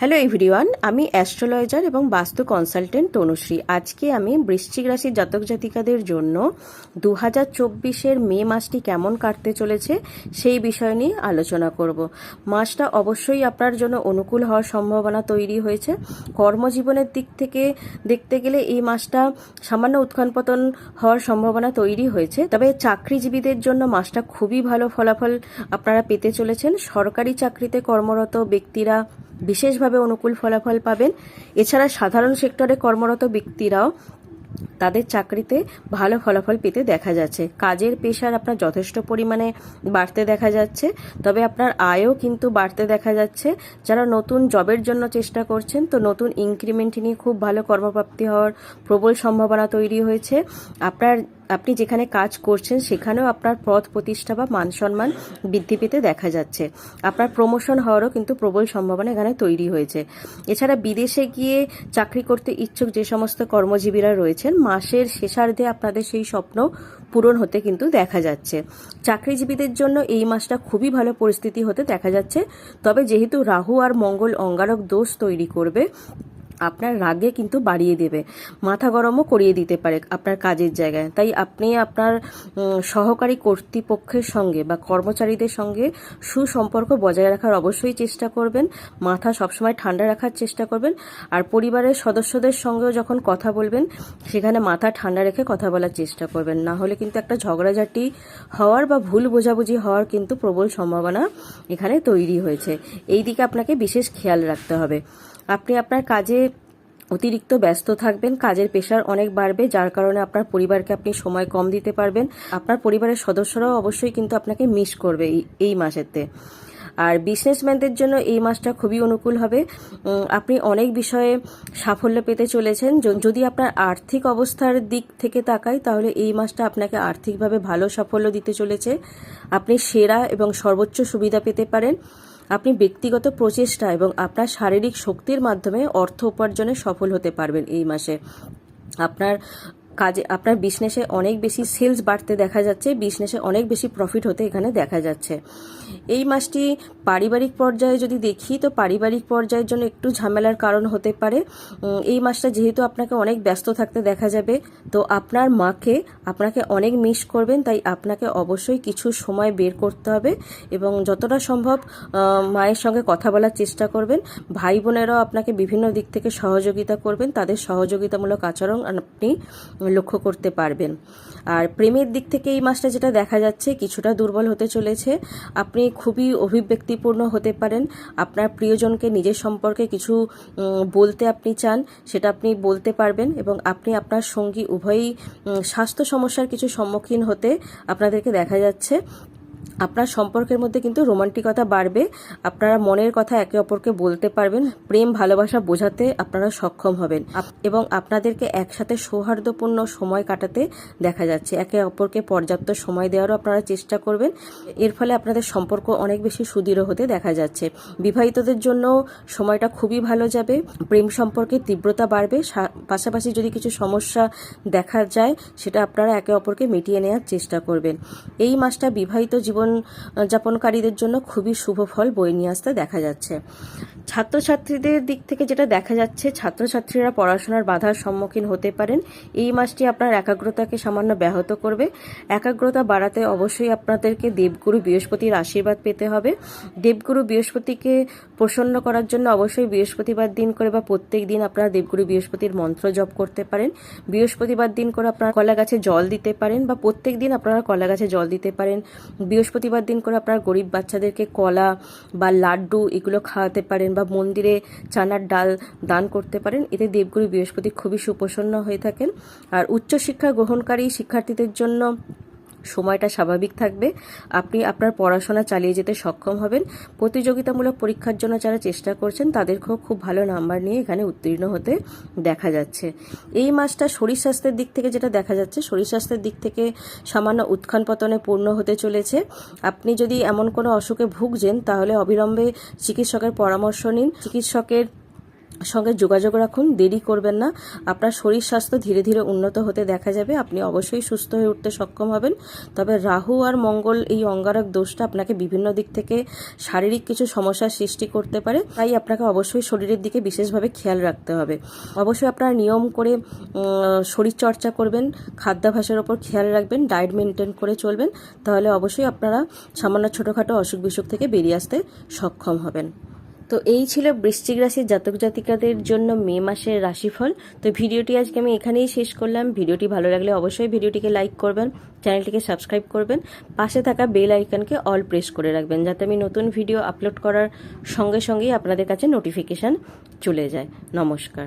Hello everyone, আমি astrologer এবং বাস্তু কনসালটেন্ট তনুশ্রী। আজকে আমি বৃশ্চিক রাশির জাতক জাতিকাদের জন্য দু হাজার চব্বিশের মে মাসটি কেমন কাটতে চলেছে সেই বিষয় নিয়ে আলোচনা করব। মাসটা অবশ্যই আপনার জন্য অনুকূল হওয়ার সম্ভাবনা তৈরি হয়েছে। কর্মজীবনের দিক থেকে দেখতে গেলে এই মাসটা সামান্য উৎখান পতন হওয়ার সম্ভাবনা তৈরি হয়েছে। তবে চাকরিজীবীদের জন্য মাসটা খুবই ভালো ফলাফল আপনারা পেতে চলেছেন। সরকারি চাকরিতে কর্মরত ব্যক্তিরা বিশেষভাবে অনুকূল ফলাফল পাবেন। এছাড়া সাধারণ সেক্টরে কর্মরত ব্যক্তিরাও তাদের চাকরিতে ভালো ফলাফল পেতে দেখা যাচ্ছে। কাজের পেশার আপনার যথেষ্ট পরিমাণে বাড়তে দেখা যাচ্ছে, তবে আপনার আয়ও কিন্তু বাড়তে দেখা যাচ্ছে। যারা নতুন জবের জন্য চেষ্টা করছেন, তো নতুন ইনক্রিমেন্ট নিয়ে খুব ভালো কর্মপ্রাপ্তি হওয়ার প্রবল সম্ভাবনা তৈরি হয়েছে। আপনার আপনি যেখানে কাজ করছেন, সেখানেও আপনার পদ প্রতিষ্ঠা বা মান সম্মান বৃদ্ধি পেতে দেখা যাচ্ছে। আপনার প্রমোশন হওয়ারও কিন্তু প্রবল সম্ভাবনা এখানে তৈরি হয়েছে। এছাড়া বিদেশে গিয়ে চাকরি করতে ইচ্ছুক যে সমস্ত কর্মজীবীরা রয়েছেন, মাসের শেষার্ধে আপনাদের সেই স্বপ্ন পূরণ হতে কিন্তু দেখা যাচ্ছে। চাকরিজীবীদের জন্য এই মাসটা খুবই ভালো পরিস্থিতি হতে দেখা যাচ্ছে। তবে যেহেতু রাহু আর মঙ্গল অঙ্গারক দোষ তৈরি করবে আপনার রাগে কিন্তু বাড়িয়ে দেবে। মাথা গরমও করিয়ে দিতে পারে আপনার কাজের জায়গায়। তাই আপনি আপনার সহকারী কর্তৃপক্ষের সঙ্গে বা কর্মচারীদের সঙ্গে সুসম্পর্ক বজায় রাখার অবশ্যই চেষ্টা করবেন। মাথা সবসময় ঠান্ডা রাখার চেষ্টা করবেন। আর পরিবারের সদস্যদের সঙ্গেও যখন কথা বলবেন, সেখানে মাথা ঠান্ডা রেখে কথা বলার চেষ্টা করবেন। না হলে কিন্তু একটা ঝগড়াঝাটি হওয়ার বা ভুল বোঝাবুঝি হওয়ার কিন্তু প্রবল সম্ভাবনা এখানে তৈরি হয়েছে। এই দিকে আপনাকে বিশেষ খেয়াল রাখতে হবে। আপনি আপনার কাজে অতিরিক্ত ব্যস্ত থাকবেন, কাজের পেশার অনেক বাড়বে, যার কারণে আপনার পরিবারকে আপনি সময় কম দিতে পারবেন। আপনার পরিবারের সদস্যরাও অবশ্যই কিন্তু আপনাকে মিস করবে এই- মাসেতে। আর বিজনেসম্যানদের জন্য এই মাসটা খুবই অনুকূল হবে। আপনি অনেক বিষয়ে সাফল্য পেতে চলেছেন। যদি আপনার আর্থিক অবস্থার দিক থেকে তাকাই, তাহলে এই মাসটা আপনাকে আর্থিকভাবে ভালো সাফল্য দিতে চলেছে। আপনি সেরা এবং সর্বোচ্চ সুবিধা পেতে পারেন। আপনি ব্যক্তিগত প্রচেষ্টা এবং আপনার শারীরিক শক্তির মাধ্যমে অর্থ উপার্জনে সফল হতে পারবেন এই মাসে। আপনার কাজে আপনার বিজনেসে অনেক বেশি সেলস বাড়তে দেখা যাচ্ছে বিজনেসে অনেক বেশি প্রফিট হতে এখানে দেখা যাচ্ছে। এই মাসটি পারিবারিক পর্যায়ে যদি দেখি, তো পারিবারিক পর্যায়ের জন্য একটু ঝামেলার কারণ হতে পারে। এই মাসটা যেহেতু আপনাকে অনেক ব্যস্ত থাকতে দেখা যাবে, তো আপনার মাকে, আপনাকে অনেক মিস করবেন, তাই আপনাকে অবশ্যই কিছু সময় বের করতে হবে এবং যতটা সম্ভব মায়ের সঙ্গে কথা বলার চেষ্টা করবেন। ভাই বোনেরাও আপনাকে বিভিন্ন দিক থেকে সহযোগিতা করবেন, তাদের সহযোগিতামূলক আচরণ আপনি লক্ষ্য করতে পারবেন। আর প্রেমের দিক থেকে এই মাসটা যেটা দেখা যাচ্ছে, কিছুটা দুর্বল হতে চলেছে। আপনি খুবই অভিব্যক্তিপূর্ণ হতে পারেন। আপনার প্রিয়জনকে নিজের সম্পর্কে কিছু বলতে আপনি চান, সেটা আপনি বলতে পারবেন এবং আপনি আপনার সঙ্গী উভয়ই স্বাস্থ্য সমস্যার কিছু সম্মুখীন হতে আপনাদেরকে দেখা যাচ্ছে। আপনার সম্পর্কের মধ্যে কিন্তু রোমান্টিকতা বাড়বে, আপনারা মনের কথা একে অপরকে বলতে পারবেন, প্রেম, ভালোবাসা বোঝাতে আপনারা সক্ষম হবেন এবং আপনাদেরকে একসাথে সৌহার্দ্যপূর্ণ সময় কাটাতে দেখা যাচ্ছে। একে অপরকে পর্যাপ্ত সময় দেওয়ারও আপনারা চেষ্টা করবেন। এর ফলে আপনাদের সম্পর্ক অনেক বেশি সুদৃঢ় হতে দেখা যাচ্ছে। বিবাহিতদের জন্য সময়টা খুবই ভালো যাবে, প্রেম সম্পর্কে তীব্রতা বাড়বে পাশাপাশি যদি কিছু সমস্যা দেখা যায়, সেটা আপনারা একে অপরকে মিটিয়ে নেওয়ার চেষ্টা করবেন। এই মাসটা বিবাহিত জীবন আহ, যাপনকারীদের জন্য খুবই শুভ ফল বয়ে নিয়ে আসতে দেখা যাচ্ছে। ছাত্রছাত্রীদের দিক থেকে যেটা দেখা যাচ্ছে, ছাত্রছাত্রীরা পড়াশোনার বাধার সম্মুখীন হতে পারেন। এই মাসটি আপনার একাগ্রতাকে সামান্য ব্যাহত করবে। একাগ্রতা বাড়াতে অবশ্যই আপনাদেরকে দেবগুরু বৃহস্পতির আশীর্বাদ পেতে হবে। দেবগুরু বৃহস্পতিকে প্রসন্ন করার জন্য অবশ্যই বৃহস্পতিবার দিন করে বা প্রত্যেক দিন আপনারা দেবগুরু বৃহস্পতির মন্ত্র জপ করতে পারেন। বৃহস্পতিবার দিন করে আপনারা কলা গাছে জল দিতে পারেন বা প্রত্যেক দিন আপনারা কলা গাছে জল দিতে পারেন। বৃহস্পতিবার দিন করে আপনারা গরিব বাচ্চাদেরকে কলা বা লাড্ডু এগুলো খাওয়াতে পারেন। বা মন্দিরে চানার ডাল দান করতে পারেন। এতে দেবগুরু বৃহস্পতি খুবই সুপ্রসন্ন হয়ে থাকেন। আর উচ্চশিক্ষা গ্রহণকারী শিক্ষার্থীদের জন্য সময়টা স্বাভাবিক থাকবে। আপনি আপনার পড়াশোনা চালিয়ে যেতে সক্ষম হবেন। প্রতিযোগিতামূলক পরীক্ষার জন্য যারা চেষ্টা করছেন, তাদেরকেও খুব ভালো নাম্বার নিয়ে এখানে উত্তীর্ণ হতে দেখা যাচ্ছে। এই মাসটা শরীর স্বাস্থ্যের দিক থেকে যেটা দেখা যাচ্ছে, শরীর স্বাস্থ্যের দিক থেকে সামান্য উত্থান পতনে পূর্ণ হতে চলেছে। আপনি যদি এমন কোনো অসুখে ভুগছেন, তাহলে অবিলম্বে চিকিৎসকের পরামর্শ নিন। চিকিৎসকের সঙ্গে যোগাযোগ রাখুন, দেরি করবেন না। আপনার শরীর স্বাস্থ্য ধীরে ধীরে উন্নত হতে দেখা যাবে। আপনি অবশ্যই সুস্থ হয়ে উঠতে সক্ষম হবেন। তবে রাহু আর মঙ্গল এই অঙ্গারক দোষটা আপনাকে বিভিন্ন দিক থেকে শারীরিক কিছু সমস্যার সৃষ্টি করতে পারে। তাই আপনাকে অবশ্যই শরীরের দিকে বিশেষভাবে খেয়াল রাখতে হবে। অবশ্যই আপনারা নিয়ম করে শরীর চর্চা করবেন, খাদ্যাভ্যাসের ওপর খেয়াল রাখবেন, ডায়েট মেনটেন করে চলবেন। তাহলে অবশ্যই আপনারা সামান্য ছোটোখাটো অসুখ বিসুখ থেকে বেরিয়ে আসতে সক্ষম হবেন। তো এই ছিল বৃশ্চিক রাশির জাতক জাতিকাদের জন্য মে মাসের রাশিফল। তো ভিডিওটি আজকে আমি এখানেই শেষ করলাম। ভিডিওটি ভালো লাগলে অবশ্যই ভিডিওটিকে লাইক করবেন, চ্যানেলটিকে সাবস্ক্রাইব করবেন, পাশে থাকা বেল আইকনকে অল প্রেস করে রাখবেন যাতে আমি নতুন ভিডিও আপলোড করার সঙ্গে সঙ্গেই আপনাদের কাছে নোটিফিকেশান চলে যায়। নমস্কার।